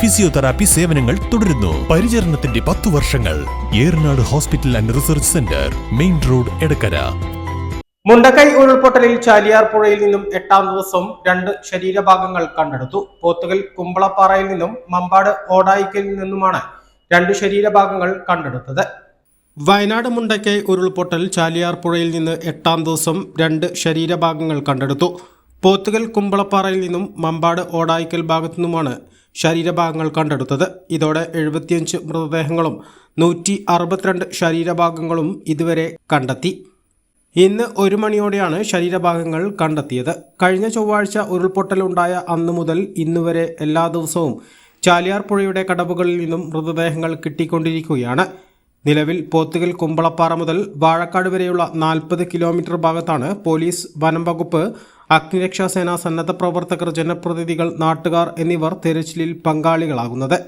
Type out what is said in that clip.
physiotherapy സേവനങ്ങൾ തുടരുന്നു. പരിചരണത്തിന്റെ പത്തു വർഷങ്ങൾ. Eranad hospital and research centre main road Edakkara. Mundakkai ഉരുൾപൊട്ടലിൽ ചാലിയാർ പുഴയിൽ നിന്നും എട്ടാം ദിവസവും രണ്ട് ശരീരഭാഗങ്ങൾ കണ്ടെടുത്തു. പോത്തുകൽ കുമ്പളപ്പാറയിൽ നിന്നും മമ്പാട് ഓടായിക്കൽ നിന്നുമാണ് രണ്ട് ശരീരഭാഗങ്ങൾ കണ്ടെടുത്തത്. വയനാട് മുണ്ടക്കൈ ഉരുൾപൊട്ടൽ ചാലിയാർ പുഴയിൽ നിന്ന് എട്ടാം ദിവസം രണ്ട് ശരീരഭാഗങ്ങൾ കണ്ടെടുത്തു. പോത്തുകൽ കുമ്പളപ്പാറയിൽ നിന്നും മമ്പാട് ഓടായിക്കൽ ഭാഗത്തു നിന്നുമാണ് ശരീരഭാഗങ്ങൾ കണ്ടെടുത്തത്. ഇതോടെ എഴുപത്തിയഞ്ച് മൃതദേഹങ്ങളും നൂറ്റി അറുപത്തിരണ്ട് ശരീരഭാഗങ്ങളും ഇതുവരെ കണ്ടെത്തി. ഇന്ന് ഒരു മണിയോടെയാണ് ശരീരഭാഗങ്ങൾ കണ്ടെത്തിയത്. കഴിഞ്ഞ ചൊവ്വാഴ്ച ഉരുൾപൊട്ടലുണ്ടായ അന്നു മുതൽ ഇന്നുവരെ എല്ലാ ദിവസവും ചാലിയാർ പുഴയുടെ കടവുകളിൽ നിന്നും മൃതദേഹങ്ങൾ കിട്ടിക്കൊണ്ടിരിക്കുകയാണ്. നിലവിൽ പോത്തുകൽ കുമ്പളപ്പാറ മുതൽ വാഴക്കാട് വരെയുള്ള നാൽപ്പത് കിലോമീറ്റർ ഭാഗത്താണ് പോലീസ് വനം വകുപ്പ് അഗ്നിരക്ഷാസേന സന്നദ്ധ പ്രവർത്തകർ ജനപ്രതിനിധികൾ നാട്ടുകാർ എന്നിവർ തെരച്ചിലിൽ പങ്കാളികളാകുന്നത്.